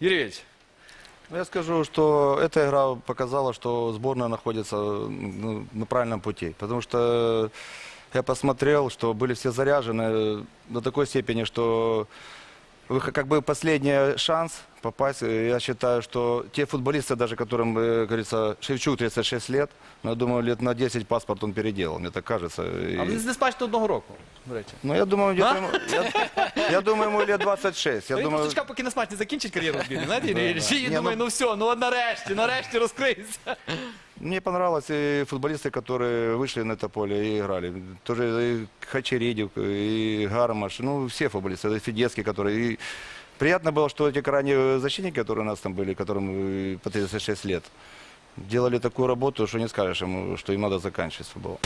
Юрійович, Ну, Я скажу, что эта игра показала, что сборная находится ну, на правильном пути. Потому что я посмотрел, что были все заряжены до такой степени, что как бы последний шанс попасть. Я считаю, что те футболисты, даже которым, э, как говорится, Шевчук 36 лет, ну, я думаю, лет на 10 паспорт он переделал, мне так кажется. А ви не спачте одного року, до речі. Ну, я думаю, где-то А? ему, я, я думаю, ему лет 26. Я Я думаю, просто чекав, поки Несмач не закінчить кар'єру в збірні, знаєте, Юрій Юрійович? І Ні, думаю, ну- ну все, ну от нарешті, нарешті розкриється. Мне понравилось и футболисты, которые вышли на это поле и играли. Тоже и Хачеридик, и Гармаш, ну, все футболисты, и Федецкий, который... И приятно было, что эти крайние защитники, которые у нас там были, которым э, по 36 лет, делали такую работу, что не скажешь ему, что им надо заканчивать футбол.